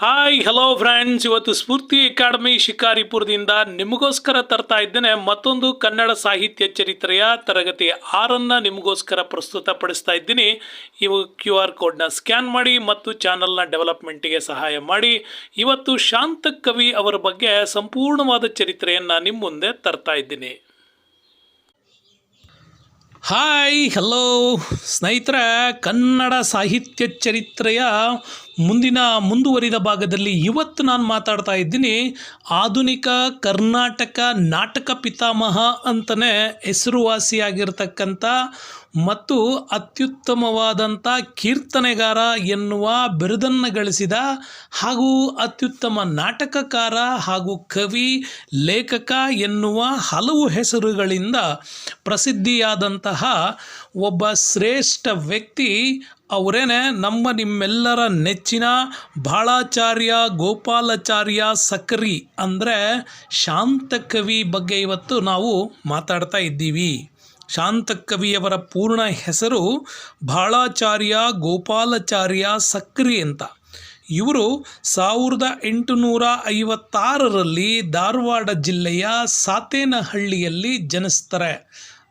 Hi hello friends ಇವತ್ತು ಸ್ಫೂರ್ತಿ academy ಶಿಕಾರಿಪುರದಿಂದ ನಿಮಗೋಸ್ಕರ ತರ್ತಾ ಇದ್ದೇನೆ. ಮತ್ತೊಂದು ಕನ್ನಡ ಸಾಹಿತ್ಯ ಚರಿತ್ರೆಯ ತರಗತಿ ಆರನ್ನು ನಿಮಗೋಸ್ಕರ ಪ್ರಸ್ತುತಪಡಿಸ್ತಾ ಇದ್ದೀನಿ. ಇವು ಕ್ಯೂ ಆರ್ ಕೋಡ್ನ ಸ್ಕ್ಯಾನ್ ಮಾಡಿ ಮತ್ತು ಚಾನಲ್ನ ಡೆವಲಪ್ಮೆಂಟಿಗೆ ಸಹಾಯ ಮಾಡಿ. ಇವತ್ತು ಶಾಂತ ಕವಿ ಅವರ ಬಗ್ಗೆ ಸಂಪೂರ್ಣವಾದ ಚರಿತ್ರೆಯನ್ನು ನಿಮ್ಮ ಮುಂದೆ ತರ್ತಾ ಇದ್ದೀನಿ. ಹಾಯ್ ಹಲೋ ಸ್ನೇಹಿತರ, ಕನ್ನಡ ಸಾಹಿತ್ಯ ಚರಿತ್ರೆಯ ಮುಂದಿನ ಮುಂದುವರಿದ ಭಾಗದಲ್ಲಿ ಇವತ್ತು ನಾನು ಮಾತಾಡ್ತಾ ಇದ್ದೀನಿ ಆಧುನಿಕ ಕರ್ನಾಟಕ ನಾಟಕ ಪಿತಾಮಹ ಅಂತಲೇ ಹೆಸರುವಾಸಿಯಾಗಿರ್ತಕ್ಕಂಥ ಮತ್ತು ಅತ್ಯುತ್ತಮವಾದಂಥ ಕೀರ್ತನೆಗಾರ ಎನ್ನುವ ಬಿರುದನ್ನು ಗಳಿಸಿದ ಹಾಗೂ ಅತ್ಯುತ್ತಮ ನಾಟಕಕಾರ ಹಾಗೂ ಕವಿ, ಲೇಖಕ ಎನ್ನುವ ಹಲವು ಹೆಸರುಗಳಿಂದ ಪ್ರಸಿದ್ಧಿಯಾದಂತಹ ಒಬ್ಬ ಶ್ರೇಷ್ಠ ವ್ಯಕ್ತಿ ಅವರೇನೆ ನಮ್ಮ ನಿಮ್ಮೆಲ್ಲರ ನೆಚ್ಚಿನ ಬಾಳಾಚಾರ್ಯ, ಗೋಪಾಲಾಚಾರ್ಯ ಸಕ್ರಿ ಅಂದರೆ ಶಾಂತಕವಿ ಬಗ್ಗೆ ಇವತ್ತು ನಾವು ಮಾತಾಡ್ತಾ ಇದ್ದೀವಿ. ಶಾಂತಕವಿಯವರ ಪೂರ್ಣ ಹೆಸರು ಬಾಳಾಚಾರ್ಯ ಗೋಪಾಲಾಚಾರ್ಯ ಸಕ್ರಿ ಅಂತ. ಇವರು ಸಾವಿರದ ಎಂಟುನೂರ ಐವತ್ತಾರರಲ್ಲಿ ಧಾರವಾಡ ಜಿಲ್ಲೆಯ ಸಾತೇನಹಳ್ಳಿಯಲ್ಲಿ ಜನಿಸ್ತಾರೆ.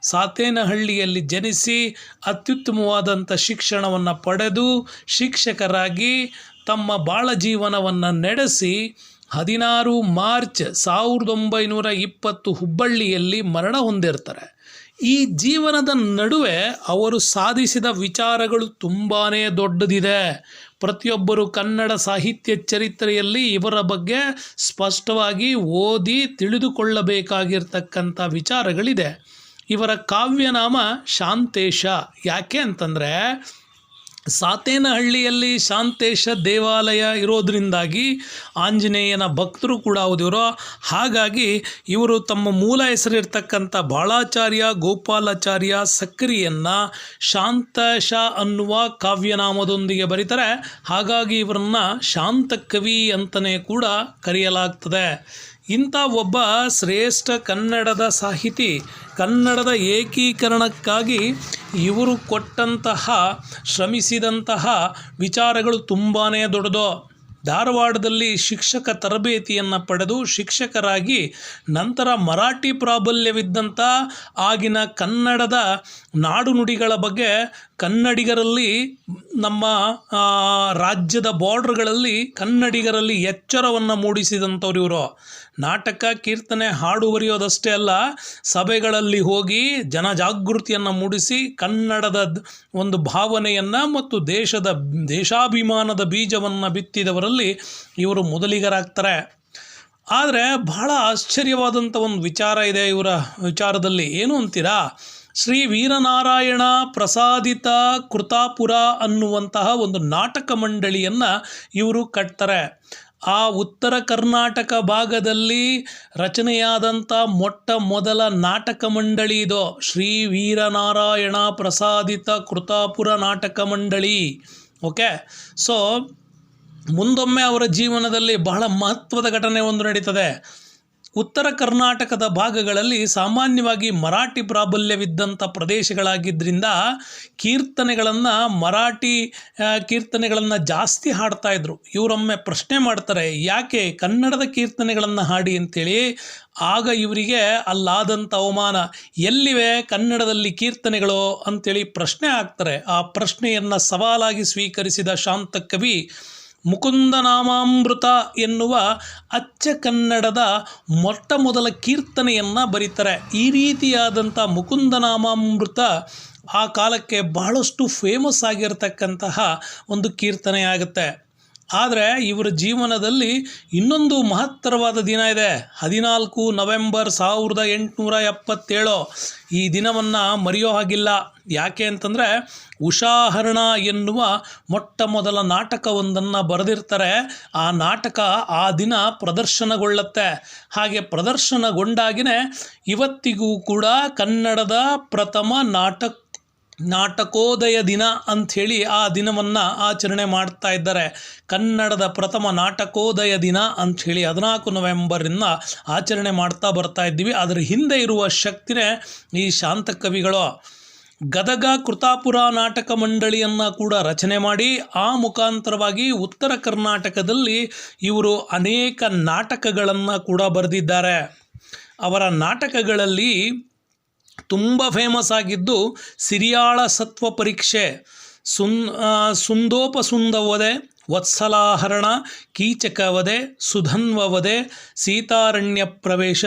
ಸಾತೇನಹಳ್ಳಿಯಲ್ಲಿ ಜನಿಸಿ ಅತ್ಯುತ್ತಮವಾದಂಥ ಶಿಕ್ಷಣವನ್ನು ಪಡೆದು ಶಿಕ್ಷಕರಾಗಿ ತಮ್ಮ ಬಾಳ ಜೀವನವನ್ನು ನಡೆಸಿ ಹದಿನಾರು ಮಾರ್ಚ್ ಸಾವಿರದ ಒಂಬೈನೂರ ಇಪ್ಪತ್ತು ಹುಬ್ಬಳ್ಳಿಯಲ್ಲಿ ಮರಣ ಹೊಂದಿರ್ತಾರೆ. ಈ ಜೀವನದ ನಡುವೆ ಅವರು ಸಾಧಿಸಿದ ವಿಚಾರಗಳು ತುಂಬಾ ದೊಡ್ಡದಿದೆ. ಪ್ರತಿಯೊಬ್ಬರು ಕನ್ನಡ ಸಾಹಿತ್ಯ ಚರಿತ್ರೆಯಲ್ಲಿ ಇವರ ಬಗ್ಗೆ ಸ್ಪಷ್ಟವಾಗಿ ಓದಿ ತಿಳಿದುಕೊಳ್ಳಬೇಕಾಗಿರ್ತಕ್ಕಂಥ ವಿಚಾರಗಳಿದೆ. ಇವರ ಕಾವ್ಯನಾಮ ಶಾಂತೇಶ. ಯಾಕೆ ಅಂತಂದರೆ ಸಾತೇನಹಳ್ಳಿಯಲ್ಲಿ ಶಾಂತೇಶ ದೇವಾಲಯ ಇರೋದರಿಂದಾಗಿ ಆಂಜನೇಯನ ಭಕ್ತರು ಕೂಡ ಹೌದಿವರು? ಹಾಗಾಗಿ ಇವರು ತಮ್ಮ ಮೂಲ ಹೆಸರಿರ್ತಕ್ಕಂಥ ಬಾಳಾಚಾರ್ಯ, ಗೋಪಾಲಾಚಾರ್ಯ ಸಕ್ರಿಯನ್ನು ಶಾಂತಶ ಅನ್ನುವ ಕಾವ್ಯನಾಮದೊಂದಿಗೆ ಬರೀತಾರೆ. ಹಾಗಾಗಿ ಇವರನ್ನು ಶಾಂತಕವಿ ಅಂತಲೇ ಕೂಡ ಕರೆಯಲಾಗ್ತದೆ. ಇಂಥ ಒಬ್ಬ ಶ್ರೇಷ್ಠ ಕನ್ನಡದ ಸಾಹಿತಿ, ಕನ್ನಡದ ಏಕೀಕರಣಕ್ಕಾಗಿ ಇವರು ಕೊಟ್ಟಂತಹ, ಶ್ರಮಿಸಿದಂತಹ ವಿಚಾರಗಳು ತುಂಬಾ ದೊಡ್ಡದು. ಧಾರವಾಡದಲ್ಲಿ ಶಿಕ್ಷಕ ತರಬೇತಿಯನ್ನು ಪಡೆದು ಶಿಕ್ಷಕರಾಗಿ ನಂತರ ಮರಾಠಿ ಪ್ರಾಬಲ್ಯವಿದ್ದಂಥ ಆಗಿನ ಕನ್ನಡದ ನಾಡು ನುಡಿಗಳ ಬಗ್ಗೆ ಕನ್ನಡಿಗರಲ್ಲಿ ನಮ್ಮ ರಾಜ್ಯದ ಬಾರ್ಡ್ರ್ಗಳಲ್ಲಿ ಕನ್ನಡಿಗರಲ್ಲಿ ಎಚ್ಚರವನ್ನು ಮೂಡಿಸಿದಂಥವ್ರು ಇವರು. ನಾಟಕ, ಕೀರ್ತನೆ, ಹಾಡು ಬರೆಯೋದಷ್ಟೇ ಅಲ್ಲ, ಸಭೆಗಳಲ್ಲಿ ಹೋಗಿ ಜನಜಾಗೃತಿಯನ್ನು ಮೂಡಿಸಿ ಕನ್ನಡದ ಒಂದು ಭಾವನೆಯನ್ನು ಮತ್ತು ದೇಶದ ದೇಶಾಭಿಮಾನದ ಬೀಜವನ್ನು ಬಿತ್ತಿದವರಲ್ಲಿ ಇವರು ಮೊದಲಿಗರಾಗ್ತಾರೆ. ಆದರೆ ಬಹಳ ಆಶ್ಚರ್ಯವಾದಂಥ ಒಂದು ವಿಚಾರ ಇದೆ ಇವರ ವಿಚಾರದಲ್ಲಿ. ಏನು ಅಂತೀರಾ? ಶ್ರೀ ವೀರನಾರಾಯಣ ಪ್ರಸಾದಿತ ಕೃತಾಪುರ ಅನ್ನುವಂತಹ ಒಂದು ನಾಟಕ ಮಂಡಳಿಯನ್ನು ಇವರು ಕಟ್ತಾರೆ. ಆ ಉತ್ತರ ಕರ್ನಾಟಕ ಭಾಗದಲ್ಲಿ ರಚನೆಯಾದಂಥ ಮೊಟ್ಟ ಮೊದಲ ನಾಟಕ ಮಂಡಳಿ ಇದು. ಶ್ರೀ ವೀರನಾರಾಯಣ ಪ್ರಸಾದಿತ ಕೃತಾಪುರ ನಾಟಕ ಮಂಡಳಿ. ಓಕೆ? ಸೊ, ಮುಂದೊಮ್ಮೆ ಅವರ ಜೀವನದಲ್ಲಿ ಬಹಳ ಮಹತ್ವದ ಘಟನೆ ಒಂದು ನಡೀತದೆ. ಉತ್ತರ ಕರ್ನಾಟಕದ ಭಾಗಗಳಲ್ಲಿ ಸಾಮಾನ್ಯವಾಗಿ ಮರಾಠಿ ಪ್ರಾಬಲ್ಯವಿದ್ದಂಥ ಪ್ರದೇಶಗಳಾಗಿದ್ದರಿಂದ ಕೀರ್ತನೆಗಳನ್ನು ಮರಾಠಿ ಕೀರ್ತನೆಗಳನ್ನು ಜಾಸ್ತಿ ಹಾಡ್ತಾಯಿದ್ರು ಇವರೊಮ್ಮೆ ಪ್ರಶ್ನೆ ಮಾಡ್ತಾರೆ, ಯಾಕೆ ಕನ್ನಡದ ಕೀರ್ತನೆಗಳನ್ನು ಹಾಡಿ? ಅಂತೇಳಿ. ಆಗ ಇವರಿಗೆ ಅಲ್ಲಾದಂಥ ಅವಮಾನ. ಎಲ್ಲಿವೆ ಕನ್ನಡದಲ್ಲಿ ಕೀರ್ತನೆಗಳು? ಅಂತೇಳಿ ಪ್ರಶ್ನೆ ಆಗ್ತಾರೆ. ಆ ಪ್ರಶ್ನೆಯನ್ನು ಸವಾಲಾಗಿ ಸ್ವೀಕರಿಸಿದ ಶಾಂತ ಕವಿ ಮುಕುಂದನಾಮಾಮೃತ ಎನ್ನುವ ಅಚ್ಚ ಕನ್ನಡದ ಮೊಟ್ಟ ಮೊದಲ ಕೀರ್ತನೆಯನ್ನು ಬರೀತಾರೆ. ಈ ರೀತಿಯಾದಂಥ ಮುಕುಂದನಾಮಾಮೃತ ಆ ಕಾಲಕ್ಕೆ ಬಹಳಷ್ಟು ಫೇಮಸ್ ಆಗಿರತಕ್ಕಂತಹ ಒಂದು ಕೀರ್ತನೆ ಆಗುತ್ತೆ. ಆದರೆ ಇವರ ಜೀವನದಲ್ಲಿ ಇನ್ನೊಂದು ಮಹತ್ತರವಾದ ದಿನ ಇದೆ. ಹದಿನಾಲ್ಕು ನವೆಂಬರ್ ಸಾವಿರದ ಎಂಟುನೂರ ಎಪ್ಪತ್ತೇಳು. ಈ ದಿನವನ್ನು ಮರೆಯೋ ಹಾಗಿಲ್ಲ. ಯಾಕೆ ಅಂತಂದರೆ ಉಷಾಹರಣ ಎನ್ನುವ ಮೊಟ್ಟ ಮೊದಲ ನಾಟಕವೊಂದನ್ನು ಬರೆದಿರ್ತಾರೆ. ಆ ನಾಟಕ ಆ ದಿನ ಪ್ರದರ್ಶನಗೊಳ್ಳುತ್ತೆ. ಹಾಗೆ ಪ್ರದರ್ಶನಗೊಂಡಾಗಿನೇ ಇವತ್ತಿಗೂ ಕೂಡ ಕನ್ನಡದ ಪ್ರಥಮ ನಾಟಕ ನಾಟಕೋದಯ ದಿನ ಅಂಥೇಳಿ ಆ ದಿನವನ್ನು ಆಚರಣೆ ಮಾಡ್ತಾ ಇದ್ದಾರೆ. ಕನ್ನಡದ ಪ್ರಥಮ ನಾಟಕೋದಯ ದಿನ ಅಂಥೇಳಿ ಹದಿನಾಲ್ಕು ನವೆಂಬರಿಂದ ಆಚರಣೆ ಮಾಡ್ತಾ ಬರ್ತಾ ಇದ್ದೀವಿ. ಅದರ ಹಿಂದೆ ಇರುವ ಶಕ್ತಿನೇ ಈ ಶಾಂತ ಕವಿಗಳು. ಗದಗ ಕೃತಾಪುರ ನಾಟಕ ಮಂಡಳಿಯನ್ನು ಕೂಡ ರಚನೆ ಮಾಡಿ, ಆ ಮುಖಾಂತರವಾಗಿ ಉತ್ತರ ಕರ್ನಾಟಕದಲ್ಲಿ ಇವರು ಅನೇಕ ನಾಟಕಗಳನ್ನು ಕೂಡ ಬರೆದಿದ್ದಾರೆ. ಅವರ ನಾಟಕಗಳಲ್ಲಿ ತುಂಬ ಫೇಮಸ್ ಆಗಿದ್ದು ಸಿರಿಯಾಳ ಸತ್ವ ಪರೀಕ್ಷೆ. ಸುನ್ ಸುಂದೋಪಸುಂದವದೆ ವತ್ಸಲಾಹರಣ, ಕೀಚಕವದೆ, ಸುಧನ್ವವದೆ, ಸೀತಾರಣ್ಯ ಪ್ರವೇಶ,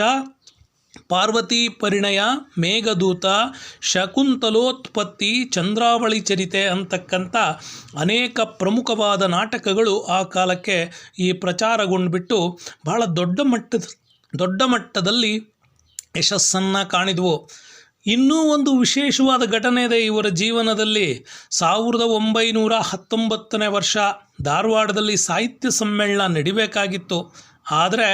ಪಾರ್ವತಿ ಪರಿಣಯ, ಮೇಘದೂತ, ಶಕುಂತಲೋತ್ಪತ್ತಿ, ಚಂದ್ರಾವಳಿ ಚರಿತೆ ಅಂತಕ್ಕಂಥ ಅನೇಕ ಪ್ರಮುಖವಾದ ನಾಟಕಗಳು ಆ ಕಾಲಕ್ಕೆ ಈ ಪ್ರಚಾರಗೊಂಡ್ಬಿಟ್ಟು ಬಹಳ ದೊಡ್ಡ ಮಟ್ಟದ, ದೊಡ್ಡ ಮಟ್ಟದಲ್ಲಿ ಯಶಸ್ಸನ್ನು ಕಾಣಿದ್ವು. ಇನ್ನೂ ಒಂದು ವಿಶೇಷವಾದ ಘಟನೆ ಇದೆ ಇವರ ಜೀವನದಲ್ಲಿ. ಸಾವಿರದ ಒಂಬೈನೂರ ಹತ್ತೊಂಬತ್ತನೇ ವರ್ಷ ಧಾರವಾಡದಲ್ಲಿ ಸಾಹಿತ್ಯ ಸಮ್ಮೇಳನ ನಡಿಬೇಕಾಗಿತ್ತು. ಆದರೆ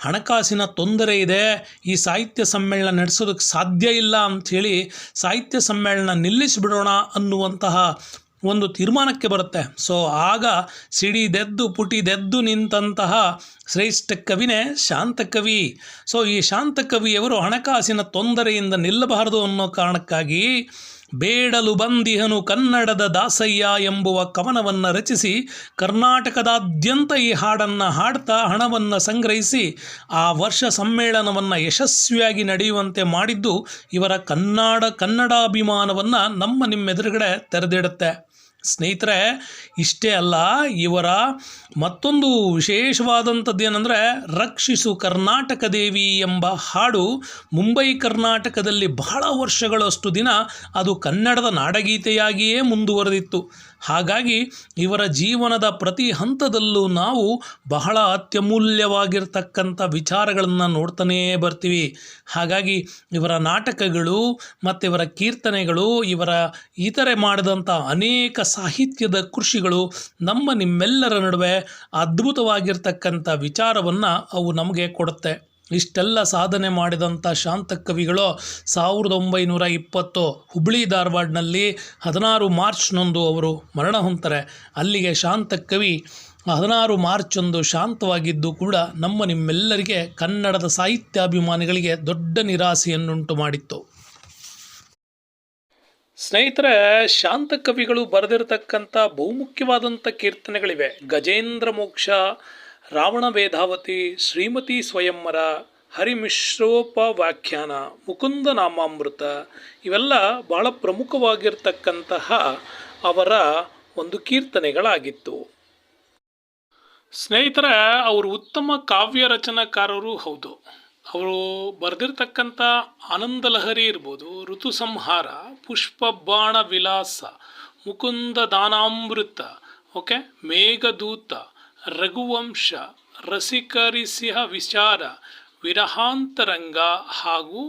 ಹಣಕಾಸಿನ ತೊಂದರೆ ಇದೆ, ಈ ಸಾಹಿತ್ಯ ಸಮ್ಮೇಳನ ನಡೆಸೋದಕ್ಕೆ ಸಾಧ್ಯ ಇಲ್ಲ ಅಂಥೇಳಿ ಸಾಹಿತ್ಯ ಸಮ್ಮೇಳನ ನಿಲ್ಲಿಸಿಬಿಡೋಣ ಅನ್ನುವಂತಹ ಒಂದು ತೀರ್ಮಾನಕ್ಕೆ ಬರುತ್ತೆ. ಸೊ ಆಗ ಸಿಡಿದೆದ್ದು ಪುಟಿದೆದ್ದು ನಿಂತಹ ಶ್ರೇಷ್ಠ ಕವಿನೇ ಶಾಂತಕವಿ. ಸೊ ಈ ಶಾಂತಕವಿಯವರು ಹಣಕಾಸಿನ ತೊಂದರೆಯಿಂದ ನಿಲ್ಲಬಾರದು ಅನ್ನೋ ಕಾರಣಕ್ಕಾಗಿ ಬೇಡಲು ಬಂದಿಹನು ಕನ್ನಡದ ದಾಸಯ್ಯ ಎಂಬುವ ಕವನವನ್ನು ರಚಿಸಿ, ಕರ್ನಾಟಕದಾದ್ಯಂತ ಈ ಹಾಡನ್ನು ಹಾಡ್ತಾ ಹಣವನ್ನು ಸಂಗ್ರಹಿಸಿ, ಆ ವರ್ಷ ಸಮ್ಮೇಳನವನ್ನು ಯಶಸ್ವಿಯಾಗಿ ನಡೆಯುವಂತೆ ಮಾಡಿದ್ದು ಇವರ ಕನ್ನಡ ಕನ್ನಡಾಭಿಮಾನವನ್ನು ನಮ್ಮ ನಿಮ್ಮೆದುರುಗಡೆ ತೆರೆದಿಡುತ್ತೆ. ಸ್ನೇಹಿತರೆ, ಇಷ್ಟೇ ಅಲ್ಲ, ಇವರ ಮತ್ತೊಂದು ವಿಶೇಷವಾದಂಥದ್ದು ಏನಂದರೆ, ರಕ್ಷಿಸು ಕರ್ನಾಟಕ ದೇವಿ ಎಂಬ ಹಾಡು ಮುಂಬೈ ಕರ್ನಾಟಕದಲ್ಲಿ ಬಹಳ ವರ್ಷಗಳಷ್ಟು ದಿನ ಅದು ಕನ್ನಡದ ನಾಡಗೀತೆಯಾಗಿಯೇ ಮುಂದುವರೆದಿತ್ತು. ಹಾಗಾಗಿ ಇವರ ಜೀವನದ ಪ್ರತಿ ಹಂತದಲ್ಲೂ ನಾವು ಬಹಳ ಅತ್ಯಮೂಲ್ಯವಾಗಿರ್ತಕ್ಕಂಥ ವಿಚಾರಗಳನ್ನು ನೋಡ್ತಾನೇ ಬರ್ತೀವಿ. ಹಾಗಾಗಿ ಇವರ ನಾಟಕಗಳು ಮತ್ತು ಇವರ ಕೀರ್ತನೆಗಳು, ಇವರ ಇತರೆ ಮಾಡಿದಂಥ ಅನೇಕ ಸಾಹಿತ್ಯದ ಕೃಷಿಗಳು ನಮ್ಮ ನಿಮ್ಮೆಲ್ಲರ ನಡುವೆ ಅದ್ಭುತವಾಗಿರ್ತಕ್ಕಂಥ ವಿಚಾರವನ್ನು ಅವು ನಮಗೆ ಕೊಡುತ್ತೆ. ಇಷ್ಟೆಲ್ಲ ಸಾಧನೆ ಮಾಡಿದಂಥ ಶಾಂತ ಕವಿಗಳು ಸಾವಿರದ ಒಂಬೈನೂರ ಇಪ್ಪತ್ತು ಹುಬ್ಬಳ್ಳಿ ಧಾರವಾಡನಲ್ಲಿ ಹದಿನಾರು ಮಾರ್ಚ್ನೊಂದು ಅವರು ಮರಣ ಹೊಂತಾರೆ ಅಲ್ಲಿಗೆ ಶಾಂತ ಕವಿ ಹದಿನಾರು ಮಾರ್ಚೊಂದು ಶಾಂತವಾಗಿದ್ದು ಕೂಡ ನಮ್ಮ ನಿಮ್ಮೆಲ್ಲರಿಗೆ ಕನ್ನಡದ ಸಾಹಿತ್ಯಾಭಿಮಾನಿಗಳಿಗೆ ದೊಡ್ಡ ನಿರಾಸೆಯನ್ನುಂಟು ಮಾಡಿತ್ತು. ಸ್ನೇಹಿತರೆ, ಶಾಂತ ಕವಿಗಳು ಬರೆದಿರತಕ್ಕಂಥ ಬಹುಮುಖ್ಯವಾದಂಥ ಕೀರ್ತನೆಗಳಿವೆ. ಗಜೇಂದ್ರ ಮೋಕ್ಷ, ರಾವಣ ವೇದಾವತಿ ಶ್ರೀಮತಿ ಸ್ವಯಂವರ ಹರಿಮಿಶ್ರೋಪ ವ್ಯಾಖ್ಯಾನ ಮುಕುಂದ ನಾಮಾಮೃತ ಇವೆಲ್ಲ ಬಹಳ ಪ್ರಮುಖವಾಗಿರ್ತಕ್ಕಂತಹ ಅವರ ಒಂದು ಕೀರ್ತನೆಗಳಾಗಿತ್ತು. ಸ್ನೇಹಿತರೆ, ಅವರು ಉತ್ತಮ ಕಾವ್ಯ ರಚನಾಕಾರರು ಹೌದು. ಅವರು ಬರೆದಿರ್ತಕ್ಕಂಥ ಆನಂದ ಲಹರಿ ಇರ್ಬೋದು ಋತು ಸಂಹಾರ ಪುಷ್ಪ ಬಾಣ ವಿಲಾಸ, ಮುಕುಂದ ದಾನಾಮೃತ, ಓಕೆ, ಮೇಘದೂತ, ರಘುವಂಶ, ರಸಿಕರಿಸಿಹ ವಿಚಾರ, ವಿರಹಾಂತರಂಗ ಹಾಗೂ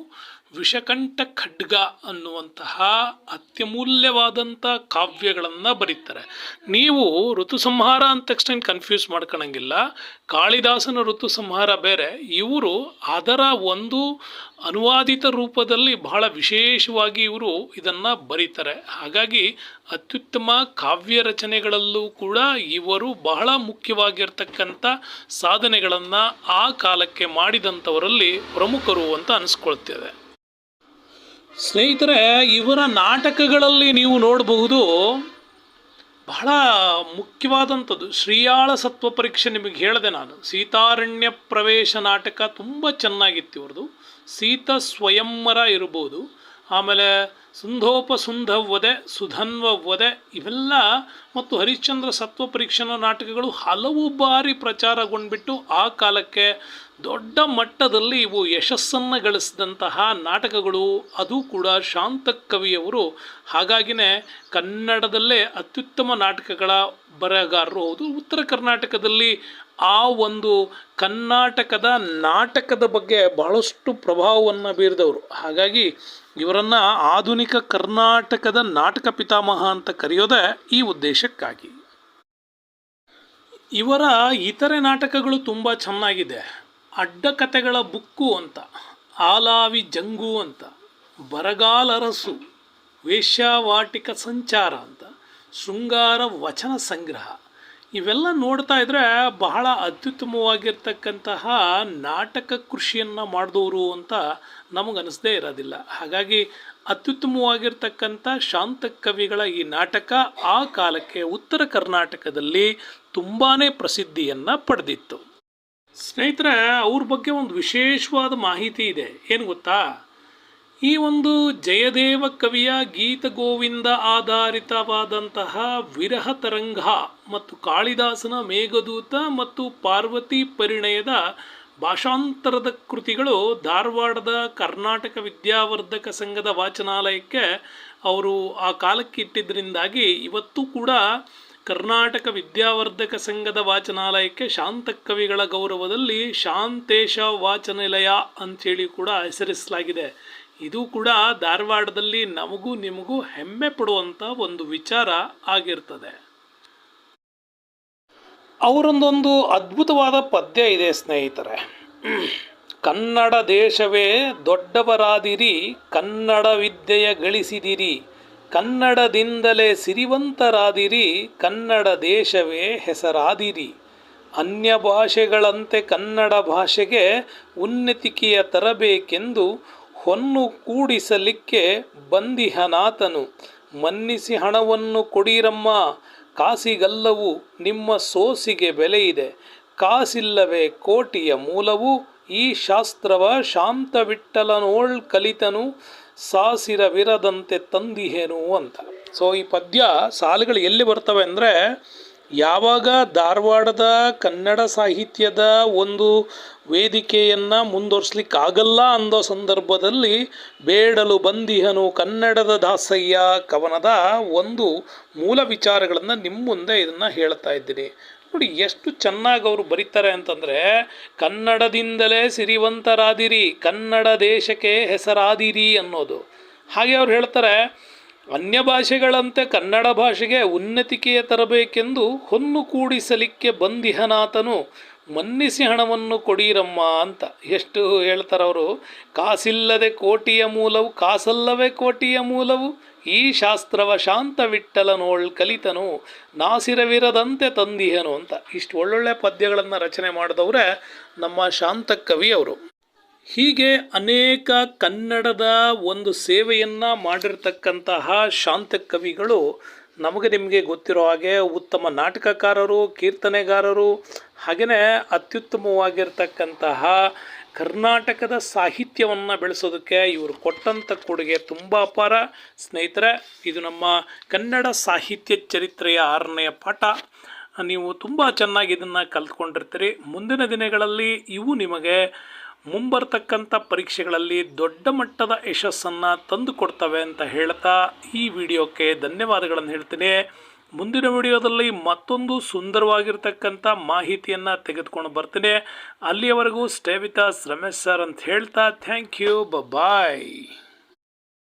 ವಿಷಕಂಠ ಖಡ್ಗ ಅನ್ನುವಂತಹ ಅತ್ಯಮೂಲ್ಯವಾದಂಥ ಕಾವ್ಯಗಳನ್ನು ಬರೀತಾರೆ. ನೀವು ಋತು ಸಂಹಾರ ಅಂತ ತಕ್ಷಣ ಕನ್ಫ್ಯೂಸ್ ಮಾಡ್ಕೊಳಂಗಿಲ್ಲ ಕಾಳಿದಾಸನ ಋತು ಸಂಹಾರ ಬೇರೆ. ಇವರು ಅದರ ಒಂದು ಅನುವಾದಿತ ರೂಪದಲ್ಲಿ ಬಹಳ ವಿಶೇಷವಾಗಿ ಇವರು ಇದನ್ನು ಬರೀತಾರೆ. ಹಾಗಾಗಿ ಅತ್ಯುತ್ತಮ ಕಾವ್ಯ ರಚನೆಗಳಲ್ಲೂ ಕೂಡ ಇವರು ಬಹಳ ಮುಖ್ಯವಾಗಿರ್ತಕ್ಕಂಥ ಸಾಧನೆಗಳನ್ನು ಆ ಕಾಲಕ್ಕೆ ಮಾಡಿದಂಥವರಲ್ಲಿ ಪ್ರಮುಖರು ಅಂತ ಅನಿಸ್ಕೊಳ್ತೇವೆ ಸ್ನೇಹಿತರೆ, ಇವರ ನಾಟಕಗಳಲ್ಲಿ ನೀವು ನೋಡಬಹುದು ಬಹಳ ಮುಖ್ಯವಾದಂಥದ್ದು. ಶ್ರೀಯಾಳ ಸತ್ವ ಪರೀಕ್ಷೆ ನಿಮಗೆ ಹೇಳಿದೆ ನಾನು. ಸೀತಾರಣ್ಯ ಪ್ರವೇಶ ನಾಟಕ ತುಂಬ ಚೆನ್ನಾಗಿತ್ತು ಇವ್ರದ್ದು. ಸೀತ ಸ್ವಯಂವರ ಇರ್ಬೋದು. ಆಮೇಲೆ ಸುಂಧೋಪ ಸುಂಧವದೆ ಸುಧನ್ವ ವದೆ ಇವೆಲ್ಲ ಮತ್ತು ಹರಿಶ್ಚಂದ್ರ ಸತ್ವ ಪರೀಕ್ಷಣ ನಾಟಕಗಳು ಹಲವು ಬಾರಿ ಪ್ರಚಾರಗೊಂಡ್ಬಿಟ್ಟು ಆ ಕಾಲಕ್ಕೆ ದೊಡ್ಡ ಮಟ್ಟದಲ್ಲಿ ಇವು ಯಶಸ್ಸನ್ನು ಗಳಿಸಿದಂತಹ ನಾಟಕಗಳು. ಅದು ಕೂಡ ಶಾಂತ ಕವಿಯವರು ಹಾಗಾಗಿನೇ ಕನ್ನಡದಲ್ಲೇ ಅತ್ಯುತ್ತಮ ನಾಟಕಗಳ ಬರಹಗಾರರು ಹೌದು. ಉತ್ತರ ಕರ್ನಾಟಕದಲ್ಲಿ ಆ ಒಂದು ಕರ್ನಾಟಕದ ನಾಟಕದ ಬಗ್ಗೆ ಬಹಳಷ್ಟು ಪ್ರಭಾವವನ್ನು ಬೀರಿದವರು. ಹಾಗಾಗಿ ಇವರನ್ನು ಆಧುನಿಕ ಕರ್ನಾಟಕದ ನಾಟಕ ಪಿತಾಮಹ ಅಂತ ಕರೆಯೋದೇ ಈ ಉದ್ದೇಶಕ್ಕಾಗಿ. ಇವರ ಇತರೆ ನಾಟಕಗಳು ತುಂಬ ಚೆನ್ನಾಗಿದೆ. ಅಡ್ಡ ಕಥೆಗಳ ಬುಕ್ಕು ಅಂತ ಆಲಾವಿ ಜಂಗು ಅಂತ ಬರಗಾಲರಸು ವೇಶ್ಯಾವಾಟಿಕ ಸಂಚಾರ ಅಂತ, ಶೃಂಗಾರ ವಚನ ಸಂಗ್ರಹ ಇವೆಲ್ಲ ನೋಡ್ತಾ ಇದ್ರೆ ಬಹಳ ಅತ್ಯುತ್ತಮವಾಗಿರ್ತಕ್ಕಂತಹ ನಾಟಕ ಕೃಷಿಯನ್ನು ಮಾಡಿದವರು ಅಂತ ನಮಗನಿಸದೇ ಇರೋದಿಲ್ಲ. ಹಾಗಾಗಿ ಅತ್ಯುತ್ತಮವಾಗಿರ್ತಕ್ಕಂಥ ಶಾಂತ ಕವಿಗಳ ಈ ನಾಟಕ ಆ ಕಾಲಕ್ಕೆ ಉತ್ತರ ಕರ್ನಾಟಕದಲ್ಲಿ ತುಂಬಾ ಪ್ರಸಿದ್ಧಿಯನ್ನು ಪಡೆದಿತ್ತು. ಸ್ನೇಹಿತರೆ, ಅವ್ರ ಬಗ್ಗೆ ಒಂದು ವಿಶೇಷವಾದ ಮಾಹಿತಿ ಇದೆ. ಏನು ಗೊತ್ತಾ? ಈ ಒಂದು ಜಯದೇವ ಕವಿಯ ಗೀತ ಗೋವಿಂದ ಆಧಾರಿತವಾದಂತಹ ವಿರಹ ತರಂಗ ಮತ್ತು ಕಾಳಿದಾಸನ ಮೇಘದೂತ ಮತ್ತು ಪಾರ್ವತಿ ಪರಿಣಯದ ಭಾಷಾಂತರದ ಕೃತಿಗಳು ಧಾರವಾಡದ ಕರ್ನಾಟಕ ವಿದ್ಯಾವರ್ಧಕ ಸಂಘದ ವಾಚನಾಲಯಕ್ಕೆ ಅವರು ಆ ಕಾಲಕ್ಕೆ ಇಟ್ಟಿದ್ದರಿಂದಾಗಿ ಇವತ್ತು ಕೂಡ ಕರ್ನಾಟಕ ವಿದ್ಯಾವರ್ಧಕ ಸಂಘದ ವಾಚನಾಲಯಕ್ಕೆ ಶಾಂತ ಕವಿಗಳ ಗೌರವದಲ್ಲಿ ಶಾಂತೇಶ ವಾಚನಾಲಯ ಅಂಥೇಳಿ ಕೂಡ ಹೆಸರಿಸಲಾಗಿದೆ. ಇದು ಕೂಡ ಧಾರವಾಡದಲ್ಲಿ ನಮಗೂ ನಿಮಗೂ ಹೆಮ್ಮೆ ಪಡುವಂಥ ಒಂದು ವಿಚಾರ ಆಗಿರ್ತದೆ. ಅವರೊಂದೊಂದು ಅದ್ಭುತವಾದ ಪದ್ಯ ಇದೆ ಸ್ನೇಹಿತರೆ. ಕನ್ನಡ ದೇಶವೇ ದೊಡ್ಡವರಾದಿರಿ, ಕನ್ನಡ ವಿದ್ಯೆಯ ಗಳಿಸಿದಿರಿ, ಕನ್ನಡದಿಂದಲೇ ಸಿರಿವಂತರಾದಿರಿ, ಕನ್ನಡ ದೇಶವೇ ಹೆಸರಾದಿರಿ. ಅನ್ಯ ಭಾಷೆಗಳಂತೆ ಕನ್ನಡ ಭಾಷೆಗೆ ಉನ್ನತಿಕೆಯ ತರಬೇಕೆಂದು ಹೊನ್ನು ಕೂಡಿಸಲಿಕ್ಕೆ ಬಂದಿಹನಾತನು. ಮನ್ನಿಸಿ ಹಣವನ್ನು ಕೊಡಿರಮ್ಮ, ಕಾಸಿಗಲ್ಲವು ನಿಮ್ಮ ಸೋಸಿಗೆ ಬೆಲೆಯಿದೆ. ಕಾಸಿಲ್ಲವೇ ಕೋಟಿಯ ಮೂಲವು, ಈ ಶಾಸ್ತ್ರವ ಶಾಂತವಿಟ್ಟಲನೋಳ್ ಕಲಿತನು, ಸಾಸಿರವಿರದಂತೆ ತಂದಿಹೇನು ಅಂತ. ಸೊ ಈ ಪದ್ಯ ಸಾಲುಗಳು ಎಲ್ಲಿ ಬರ್ತವೆ ಅಂದರೆ ಯಾವಾಗ ಧಾರವಾಡದ ಕನ್ನಡ ಸಾಹಿತ್ಯದ ಒಂದು ವೇದಿಕೆಯನ್ನು ಮುಂದುವರ್ಸ್ಲಿಕ್ಕಾಗಲ್ಲ ಅನ್ನೋ ಸಂದರ್ಭದಲ್ಲಿ ಬೇಡಲು ಬಂದಿಹನು ಕನ್ನಡದ ದಾಸಯ್ಯ ಕವನದ ಒಂದು ಮೂಲ ವಿಚಾರಗಳನ್ನು ನಿಮ್ಮ ಮುಂದೆ ಇದನ್ನು ಹೇಳ್ತಾ ಇದ್ದೀನಿ. ನೋಡಿ, ಎಷ್ಟು ಚೆನ್ನಾಗಿ ಅವರು ಬರೀತಾರೆ ಅಂತಂದರೆ, ಕನ್ನಡದಿಂದಲೇ ಸಿರಿವಂತರಾದಿರಿ, ಕನ್ನಡ ದೇಶಕ್ಕೆ ಹೆಸರಾದಿರಿ ಅನ್ನೋದು. ಹಾಗೆ ಅವ್ರು ಹೇಳ್ತಾರೆ ಅನ್ಯ ಭಾಷೆಗಳಂತೆ ಕನ್ನಡ ಭಾಷೆಗೆ ಉನ್ನತಿಕೆಯ ತರಬೇಕೆಂದು ಹೊನ್ನು ಕೂಡಿಸಲಿಕ್ಕೆ ಬಂದಿಹನಾಥನು ಮನ್ನಿಸಿ ಹಣವನ್ನು ಕೊಡೀರಮ್ಮ ಅಂತ. ಎಷ್ಟು ಹೇಳ್ತಾರವರು? ಕಾಸಿಲ್ಲದೆ ಕೋಟಿಯ ಮೂಲವು, ಕಾಸಲ್ಲವೇ ಕೋಟಿಯ ಮೂಲವು. ಈ ಶಾಸ್ತ್ರವ ಶಾಂತವಿಟ್ಟಲನೋಳ್ ಕಲಿತನು, ನಾಸಿರವಿರದಂತೆ ತಂದಿಹನು ಅಂತ. ಇಷ್ಟು ಒಳ್ಳೊಳ್ಳೆ ಪದ್ಯಗಳನ್ನು ರಚನೆ ಮಾಡಿದವರೇ ನಮ್ಮ ಶಾಂತ ಕವಿ ಅವರು. ಹೀಗೆ ಅನೇಕ ಕನ್ನಡದ ಒಂದು ಸೇವೆಯನ್ನು ಮಾಡಿರ್ತಕ್ಕಂತಹ ಶಾಂತ ಕವಿಗಳು ನಮಗೆ ನಿಮಗೆ ಗೊತ್ತಿರೋ ಹಾಗೆ ಉತ್ತಮ ನಾಟಕಕಾರರು, ಕೀರ್ತನೆಗಾರರು ಹಾಗೆಯೇ ಅತ್ಯುತ್ತಮವಾಗಿರ್ತಕ್ಕಂತಹ ಕರ್ನಾಟಕದ ಸಾಹಿತ್ಯವನ್ನು ಬೆಳೆಸೋದಕ್ಕೆ ಇವರು ಕೊಟ್ಟಂಥ ಕೊಡುಗೆ ತುಂಬ ಅಪಾರ. ಸ್ನೇಹಿತರೆ, ಇದು ನಮ್ಮ ಕನ್ನಡ ಸಾಹಿತ್ಯ ಚರಿತ್ರೆಯ ಆರನೆಯ ಪಾಠ. ನೀವು ತುಂಬ ಚೆನ್ನಾಗಿ ಇದನ್ನು ಕಲ್ತ್ಕೊಂಡಿರ್ತೀರಿ. ಮುಂದಿನ ದಿನಗಳಲ್ಲಿ ಇವು ನಿಮಗೆ ಮುಂಬರ್ತಕ್ಕಂಥ ಪರೀಕ್ಷೆಗಳಲ್ಲಿ ದೊಡ್ಡ ಮಟ್ಟದ ಯಶಸ್ಸನ್ನು ತಂದು ಕೊಡ್ತವೆ ಅಂತ ಹೇಳ್ತಾ ಈ ವಿಡಿಯೋಕ್ಕೆ ಧನ್ಯವಾದಗಳನ್ನು ಹೇಳ್ತೀನಿ. ಮುಂದಿನ ವಿಡಿಯೋದಲ್ಲಿ ಮತ್ತೊಂದು ಸುಂದರವಾಗಿರ್ತಕ್ಕಂಥ ಮಾಹಿತಿಯನ್ನು ತೆಗೆದುಕೊಂಡು ಬರ್ತೀನಿ. ಅಲ್ಲಿಯವರೆಗೂ ಸ್ಟೇ ವಿತ್ ರಮೇಶ್ ಸರ್ ಅಂತ ಹೇಳ್ತಾ ಥ್ಯಾಂಕ್ ಯು ಬಾಯ್